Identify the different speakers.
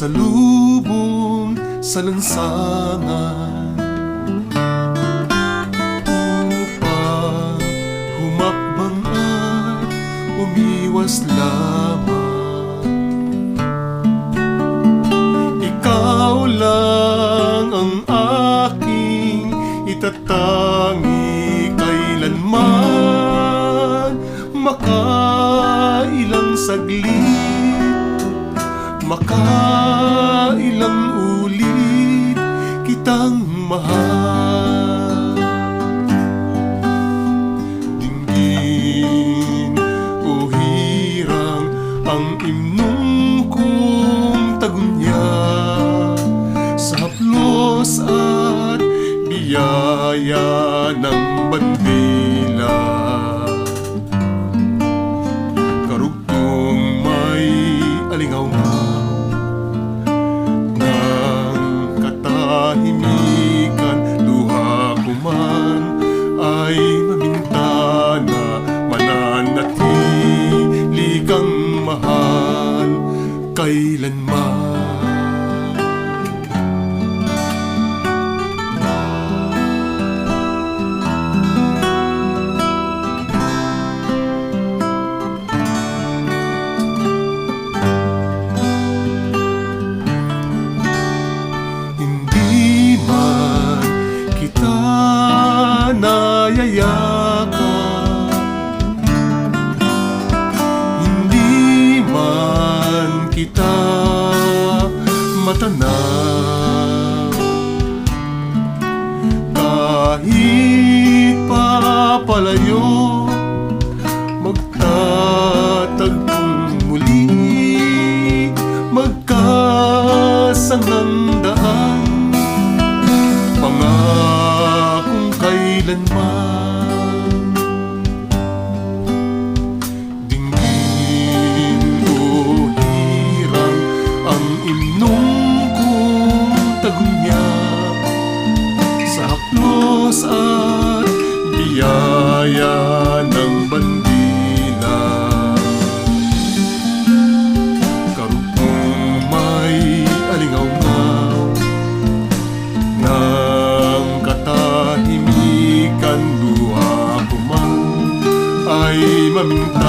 Speaker 1: Sumasalubong sa lansangan. Upang humakbang at umiwas lamang. Ikaw lang ang aking itatangi kailanman. Makailang saglit Makailang ulit kitang mahal. Dinggin o hirang ang imnong kong tagunya. Sa haplos at biyaya ng katahimikan Luha ko man ay mamintana Mananatili kang mahal. Kailanman matanaw Kahit papalayo Magtatagpong muli. Magkasangang daan Pangakong kailanman katahimikan